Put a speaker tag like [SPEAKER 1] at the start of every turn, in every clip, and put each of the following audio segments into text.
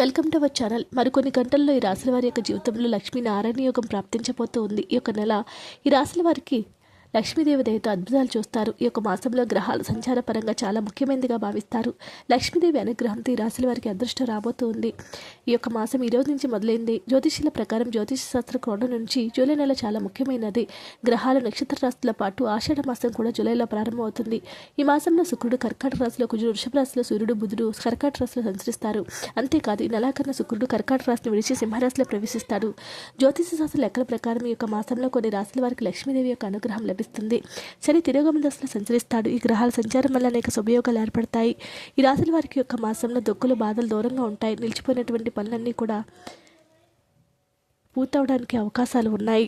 [SPEAKER 1] Welcome to our channel. మరికొన్ని గంటల్లో ఈ రాశుల వారి యొక్క జీవితంలో లక్ష్మీ నారాయణ యోగం ప్రాప్తించబోతూ ఉంది. ఈ యొక్క నెల ఈ రాశుల వారికి లక్ష్మీదేవి దయతో అద్భుతాలు చూస్తారు. ఈ యొక్క మాసంలో గ్రహాల సంచార పరంగా చాలా ముఖ్యమైనదిగా భావిస్తారు. లక్ష్మీదేవి అనుగ్రహంతో ఈ రాశుల వారికి అదృష్టం రాబోతూ ఉంది ఈ యొక్క మాసం ఈ రోజు నుంచి మొదలైంది. జ్యోతిష్యుల ప్రకారం జ్యోతిష శాస్త్ర కోణం నుంచి జూలై నెల చాలా ముఖ్యమైనది. గ్రహాల నక్షత్ర రాశుల పాటు ఆషాఢ మాసం కూడా జూలైలో ప్రారంభమవుతుంది. ఈ మాసంలో శుక్రుడు కర్కాటక రాశిలో కుజుడు వృషభ రాశిలో సూర్యుడు బుధుడు కర్కాటక రాశిలో సంచరిస్తారు. అంతేకాదు ఈ నెలాఖరున శుక్రుడు కర్కాటక రాశిని విడిచి సింహరాశిలో ప్రవేశిస్తాడు జ్యోతిష శాస్త్ర లెక్కల ప్రకారం ఈ యొక్క మాసంలో కొన్ని రాశుల వారికి లక్ష్మీదేవి యొక్క అనుగ్రహం లభిస్తుంది శని తిరోగమన దశలో సంచరిస్తాడు. ఈ గ్రహాల సంచారం వల్ల అనేక శుభయోగాలు ఏర్పడతాయి. ఈ రాశుల వారికి యొక్క మాసంలో దొక్కులు బాధలు దూరంగా ఉంటాయి. నిలిచిపోయినటువంటి పనులన్నీ కూడా పూర్తవడానికి అవకాశాలు ఉన్నాయి.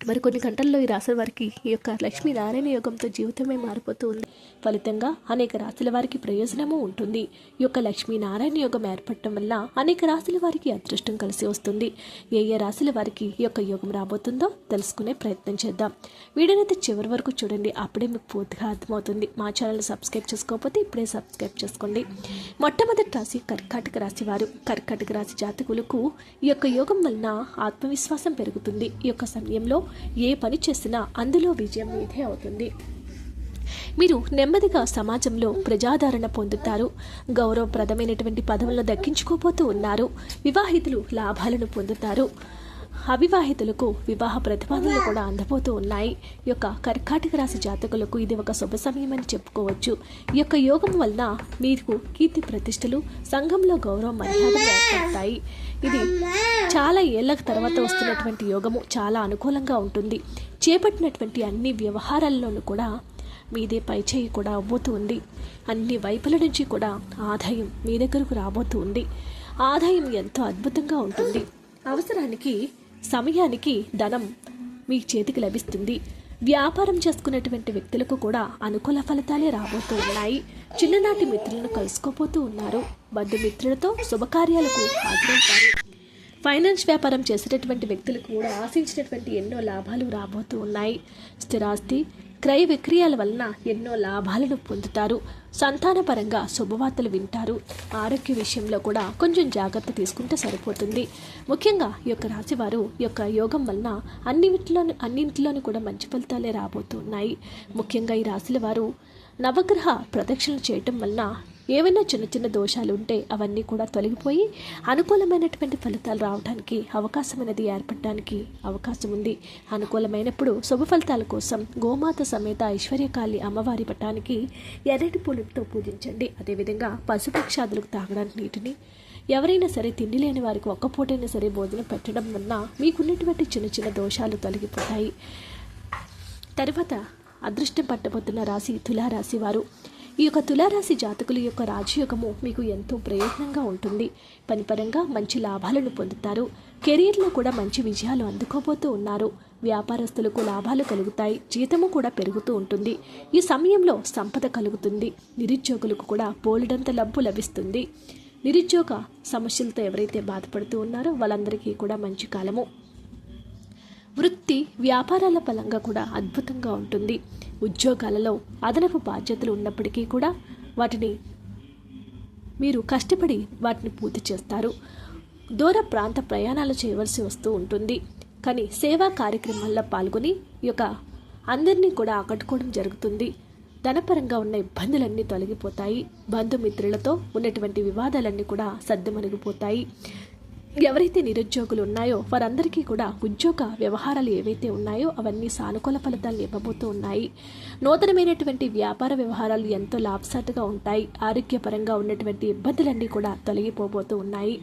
[SPEAKER 1] మరి కొన్ని గంటల్లో ఈ రాశుల వారికి ఈ యొక్క లక్ష్మీనారాయణ యోగంతో జీవితమే మారిపోతూ ఉంది. ఫలితంగా అనేక రాశుల వారికి ప్రయోజనము ఉంటుంది. ఈ యొక్క లక్ష్మీనారాయణ యోగం ఏర్పడటం వల్ల అనేక రాశుల వారికి అదృష్టం కలిసి వస్తుంది. ఏ ఏ రాశుల వారికి ఈ యొక్క యోగం రాబోతుందో తెలుసుకునే ప్రయత్నం చేద్దాం. వీడియోనైతే చివరి వరకు చూడండి. అప్పుడే మీకు పూర్తిగా అర్థమవుతుంది. మా ఛానల్ సబ్స్క్రైబ్ చేసుకోకపోతే ఇప్పుడే సబ్స్క్రైబ్ చేసుకోండి. మొట్టమొదటి రాశి కర్కాటక రాశి వారు. కర్కాటక రాశి జాతకులకు ఈ యొక్క యోగం వలన ఆత్మవిశ్వాసం పెరుగుతుంది. ఈ యొక్క సమయంలో ఏ పని చేసినా అందులో విజయం మీదే అవుతుంది. మీరు నెమ్మదిగా సమాజంలో ప్రజాదరణ పొందుతారు. గౌరవప్రదమైనటువంటి పదవులను దక్కించుకోబోతూ ఉన్నారు. వివాహితులు లాభాలను పొందుతారు. అవివాహితులకు వివాహ ప్రతిపాదనలు కూడా అందబోతూ ఉన్నాయి. ఈ యొక్క కర్కాటక రాశి జాతకులకు ఇది ఒక శుభ సమయం అని చెప్పుకోవచ్చు. ఈ యొక్క యోగం వలన మీకు కీర్తి ప్రతిష్టలు సంఘంలో గౌరవ మర్యాదలు ఏర్పడతాయి. ఇది చాలా ఏళ్ళ తర్వాత వస్తున్నటువంటి యోగము. చాలా అనుకూలంగా ఉంటుంది. చేపట్టినటువంటి అన్ని వ్యవహారాల్లోనూ కూడా మీదే పై చేయి కూడా అవ్వబోతూ ఉంది. అన్ని వైపుల నుంచి కూడా ఆదాయం మీ దగ్గరకు రాబోతూ ఉంది. ఆదాయం ఎంతో అద్భుతంగా ఉంటుంది. అవసరానికి సమయానికి ధనం మీ చేతికి లభిస్తుంది. వ్యాపారం చేసుకునేటువంటి వ్యక్తులకు కూడా అనుకూల ఫలితాలే రాబోతూ ఉన్నాయి. చిన్ననాటి మిత్రులను కలుసుకోబోతూ ఉన్నారు. బంధుమిత్రులతో శుభకార్యాలకు హాజరవుతారు. ఫైనాన్స్ వ్యాపారం చేసేటటువంటి వ్యక్తులకు కూడా ఆశించినటువంటి ఎన్నో లాభాలు రాబోతూ ఉన్నాయి. స్థిరాస్తి క్రయ విక్రయాల వలన ఎన్నో లాభాలను పొందుతారు. సంతానపరంగా శుభవార్తలు వింటారు. ఆరోగ్య విషయంలో కూడా కొంచెం జాగ్రత్త తీసుకుంటే సరిపోతుంది. ముఖ్యంగా ఈ యొక్క రాశివారు ఈ యొక్క యోగం వలన అన్నింటిలోని అన్నింటిలోనూ కూడా మంచి ఫలితాలే రాబోతున్నాయి. ముఖ్యంగా ఈ రాశుల వారు నవగ్రహ ప్రదక్షిణలు చేయటం వలన ఏవైనా చిన్న చిన్న దోషాలు ఉంటే అవన్నీ కూడా తొలగిపోయి అనుకూలమైనటువంటి ఫలితాలు రావడానికి అవకాశం అనేది ఏర్పడడానికి అవకాశం ఉంది. అనుకూలమైనప్పుడు శుభ ఫలితాల కోసం గోమాత సమేత ఐశ్వర్యకాళి అమ్మవారి పటానికి ఎర్రటి పూలతో పూజించండి. అదేవిధంగా పశుపక్షాదులకు తాగడానికి నీటిని ఎవరైనా సరే తిండి లేని వారికి ఒక్క పూటైనా సరే భోజనం పెట్టడం వలన మీకున్నటువంటి చిన్న చిన్న దోషాలు తొలగిపోతాయి. తర్వాత అదృష్టం పట్టబోతున్న రాశి తులారాశి వారు ఈ యొక్క తులారాశి జాతకుల యొక్క రాజయోగము మీకు ఎంతో ప్రయోజనంగా ఉంటుంది. పనిపరంగా మంచి లాభాలను పొందుతారు. కెరీర్లో కూడా మంచి విజయాలు అందుకోబోతూ ఉన్నారు. వ్యాపారస్తులకు లాభాలు కలుగుతాయి. జీతము కూడా పెరుగుతూ ఉంటుంది. ఈ సమయంలో సంపద కలుగుతుంది. నిరుద్యోగులకు కూడా పోలెడంత లబ్బు లభిస్తుంది. నిరుద్యోగ సమస్యలతో ఎవరైతే బాధపడుతూ ఉన్నారో వాళ్ళందరికీ కూడా మంచి కాలము. వృత్తి వ్యాపారాల పరంగా కూడా అద్భుతంగా ఉంటుంది. ఉద్యోగాలలో అదనపు బాధ్యతలు ఉన్నప్పటికీ కూడా వాటిని మీరు కష్టపడి వాటిని పూర్తి చేస్తారు. దూర ప్రాంత ప్రయాణాలు చేయవలసి వస్తూ ఉంటుంది. కానీ సేవా కార్యక్రమాల్లో పాల్గొని ఈ యొక్క అందరినీ కూడా ఆకట్టుకోవడం జరుగుతుంది. ధనపరంగా ఉన్న ఇబ్బందులన్నీ తొలగిపోతాయి. బంధుమిత్రులతో ఉన్నటువంటి వివాదాలన్నీ కూడా సర్దుమణిగిపోతాయి. ఎవరైతే నిరుద్యోగులు ఉన్నాయో వారందరికీ కూడా ఉద్యోగ వ్యవహారాలు ఏవైతే ఉన్నాయో అవన్నీ సానుకూల ఫలితాలు ఇవ్వబోతూ ఉన్నాయి. నూతనమైనటువంటి వ్యాపార వ్యవహారాలు ఎంతో లాభసాటిగా ఉంటాయి. ఆరోగ్యపరంగా ఉన్నటువంటి ఇబ్బందులన్నీ కూడా తొలగిపోబోతూ ఉన్నాయి.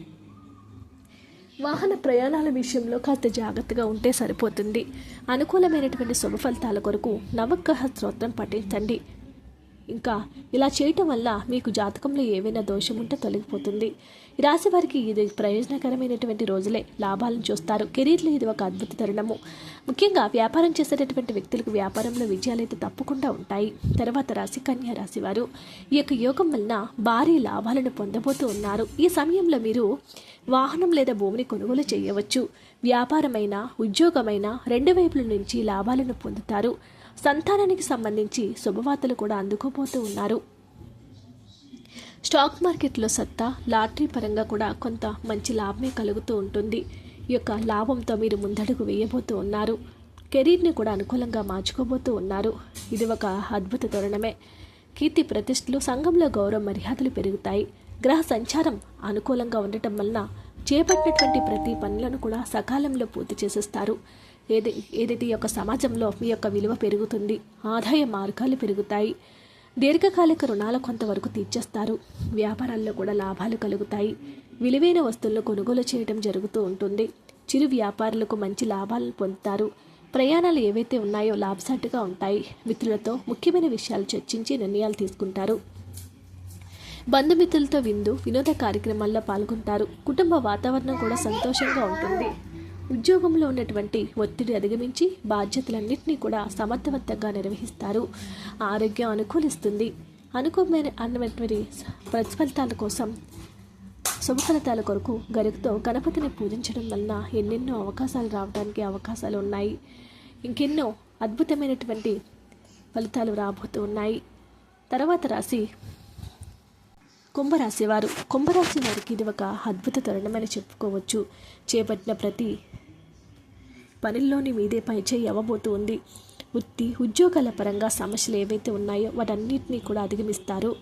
[SPEAKER 1] వాహన ప్రయాణాల విషయంలో కాస్త జాగ్రత్తగా ఉంటే సరిపోతుంది. అనుకూలమైనటువంటి శుభ ఫలితాల కొరకు నవగ్రహ స్తోత్రం పఠించండి. ఇంకా ఇలా చేయటం వల్ల మీకు జాతకంలో ఏవైనా దోషం ఉంటే తొలగిపోతుంది. రాశి వారికి ఇది ప్రయోజనకరమైనటువంటి రోజులే. లాభాలను చూస్తారు. కెరీర్లో ఇది ఒక అద్భుత తరుణము. ముఖ్యంగా వ్యాపారం చేసేటటువంటి వ్యక్తులకు వ్యాపారంలో విజయాలు అయితే తప్పకుండా ఉంటాయి. తర్వాత రాశి కన్యా రాశి వారు ఈ యొక్క యోగం వలన భారీ లాభాలను పొందబోతూ ఉన్నారు. ఈ సమయంలో మీరు వాహనం లేదా భూమిని కొనుగోలు చేయవచ్చు. వ్యాపారమైన ఉద్యోగమైన రెండు వైపుల నుంచి లాభాలను పొందుతారు. సంతానానికి సంబంధించి శుభవార్తలు కూడా అందుకోబోతూ ఉన్నారు. స్టాక్ మార్కెట్లో సత్తా లాటరీ పరంగా కూడా కొంత మంచి లాభమే కలుగుతూ ఉంటుంది. ఈ యొక్క లాభంతో మీరు ముందడుగు వేయబోతూ ఉన్నారు. కెరీర్ని కూడా అనుకూలంగా మార్చుకోబోతూ ఉన్నారు. ఇది ఒక అద్భుత తరుణమే. కీర్తి ప్రతిష్టలు సంఘంలో గౌరవ మర్యాదలు పెరుగుతాయి. గ్రహ సంచారం అనుకూలంగా ఉండటం వలన చేపట్టినటువంటి ప్రతి పనులను కూడా సకాలంలో పూర్తి చేసేస్తారు. ఏది ఏదైతే ఈ యొక్క సమాజంలో మీ యొక్క విలువ పెరుగుతుంది ఆదాయ మార్గాలు పెరుగుతాయి. దీర్ఘకాలిక రుణాలు కొంతవరకు తీర్చేస్తారు. వ్యాపారాల్లో కూడా లాభాలు కలుగుతాయి. విలువైన వస్తువులను కొనుగోలు చేయడం జరుగుతూ ఉంటుంది. చిరు వ్యాపారులకు మంచి లాభాలను పొందుతారు. ప్రయాణాలు ఏవైతే ఉన్నాయో లాభసాటిగా ఉంటాయి. మిత్రులతో ముఖ్యమైన విషయాలు చర్చించి నిర్ణయాలు తీసుకుంటారు. బంధుమిత్రులతో విందు వినోద కార్యక్రమాల్లో పాల్గొంటారు. కుటుంబ వాతావరణం కూడా సంతోషంగా ఉంటుంది. ఉద్యోగంలో ఉన్నటువంటి ఒత్తిడి అధిగమించి బాధ్యతలన్నింటినీ కూడా సమర్థవంతంగా నిర్వహిస్తారు. ఆరోగ్యం అనుకూలిస్తుంది. అనుకూలమైన అన్నటువంటి ప్రతిఫలితాల కోసం శుభ ఫలితాల కొరకు గరుకుతో గణపతిని పూజించడం వలన ఎన్నెన్నో అవకాశాలు రావడానికి అవకాశాలు ఉన్నాయి. ఇంకెన్నో అద్భుతమైనటువంటి ఫలితాలు రాబోతూ ఉన్నాయి. తర్వాత రాసి కుంభరాశి వారు కుంభరాశి వారికి ఇది ఒక అద్భుత తరుణమని చెప్పుకోవచ్చు. చేపట్టిన ప్రతి పనుల్లోని మీదే పైచేయి అవ్వబోతూ ఉంది వృత్తి ఉద్యోగాల పరంగా సమస్యలు ఏవైతే ఉన్నాయో వాటన్నిటినీ కూడా అధిగమిస్తారు.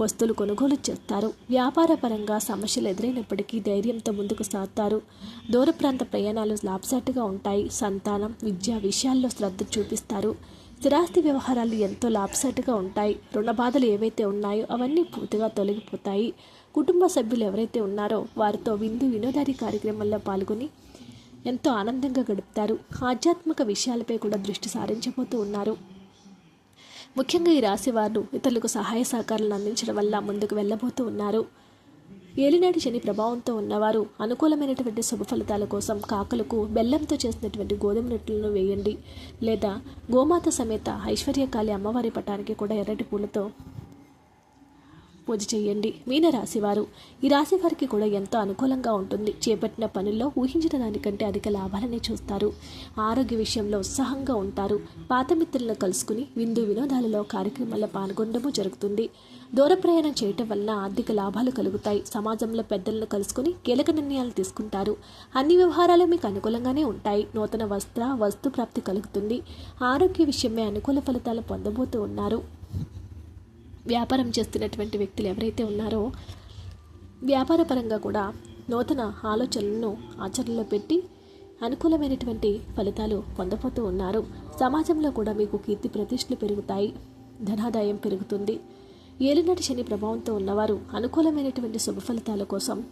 [SPEAKER 1] వస్తువులు కొనుగోలు చేస్తారు. వ్యాపార పరంగా సమస్యలు ఎదురైనప్పటికీ ధైర్యంతో ముందుకు సాగుతారు. దూర ప్రాంత ప్రయాణాలు లాభసాటిగా ఉంటాయి. సంతానం విద్యా విషయాల్లో శ్రద్ధ చూపిస్తారు. స్థిరాస్తి వ్యవహారాలు ఎంతో లాభసాటిగా ఉంటాయి. రుణ బాధలు ఏవైతే ఉన్నాయో అవన్నీ పూర్తిగా తొలగిపోతాయి. కుటుంబ సభ్యులు ఎవరైతే ఉన్నారో వారితో విందు వినోదారి కార్యక్రమాల్లో పాల్గొని ఎంతో ఆనందంగా గడుపుతారు. ఆధ్యాత్మిక విషయాలపై కూడా దృష్టి సారించబోతూ ఉన్నారు. ముఖ్యంగా ఈ రాశి వారు ఇతరులకు సహాయ సహకారాలను అందించడం వల్ల ముందుకు వెళ్ళబోతూ ఉన్నారు. ఏలినాటి శని ప్రభావంతో ఉన్నవారు అనుకూలమైనటువంటి శుభ ఫలితాల కోసం కాకలకు బెల్లంతో చేసినటువంటి గోధుమ రొట్టెలను వేయండి. లేదా గోమాత సమేత ఐశ్వర్యకాళి అమ్మవారి పటానికి కూడా ఎర్రటి పూలతో పూజ చేయండి మీన రాశివారు. ఈ రాశి వారికి కూడా ఎంతో అనుకూలంగా ఉంటుంది. చేపట్టిన పనుల్లో ఊహించిన దానికంటే అధిక లాభాలనే చూస్తారు. ఆరోగ్య విషయంలో ఉత్సాహంగా ఉంటారు. పాత మిత్రులను కలుసుకుని విందు వినోదాలలో కార్యక్రమాల్లో పాల్గొనడము జరుగుతుంది. దూర ప్రయాణం చేయటం వలన ఆర్థిక లాభాలు కలుగుతాయి. సమాజంలో పెద్దలను కలుసుకుని కీలక నిర్ణయాలు తీసుకుంటారు. అన్ని వ్యవహారాలు మీకు అనుకూలంగానే ఉంటాయి. నూతన వస్త్ర వస్తు ప్రాప్తి కలుగుతుంది. ఆరోగ్య విషయమే అనుకూల ఫలితాలు పొందబోతూ ఉన్నారు. వ్యాపారం చేస్తున్నటువంటి వ్యక్తులు ఎవరైతే ఉన్నారో వ్యాపార పరంగా కూడా నూతన ఆలోచనలను ఆచరణలో పెట్టి అనుకూలమైనటువంటి ఫలితాలు పొందబోతూ ఉన్నారు. సమాజంలో కూడా మీకు కీర్తి ప్రతిష్టలు పెరుగుతాయి ధనాదాయం పెరుగుతుంది. ఏలినాటి శని ప్రభావంతో ఉన్నవారు అనుకూలమైనటువంటి శుభ ఫలితాల కోసం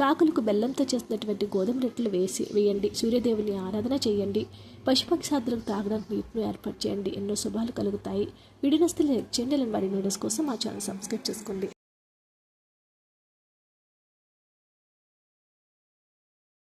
[SPEAKER 1] కాకులకు బెల్లంతో చేసినటువంటి గోధుమ రొట్టెలు వేసి వేయండి. సూర్యదేవుని ఆరాధన చేయండి. పశుపక్షాదులకు తాగడానికి నీటిని ఏర్పాటు చేయండి. ఎన్నో శుభాలు కలుగుతాయి. వీడియోస్ చేయండి. వారి వీడియోస్ కోసం మా ఛానల్ సబ్స్క్రైబ్ చేసుకోండి.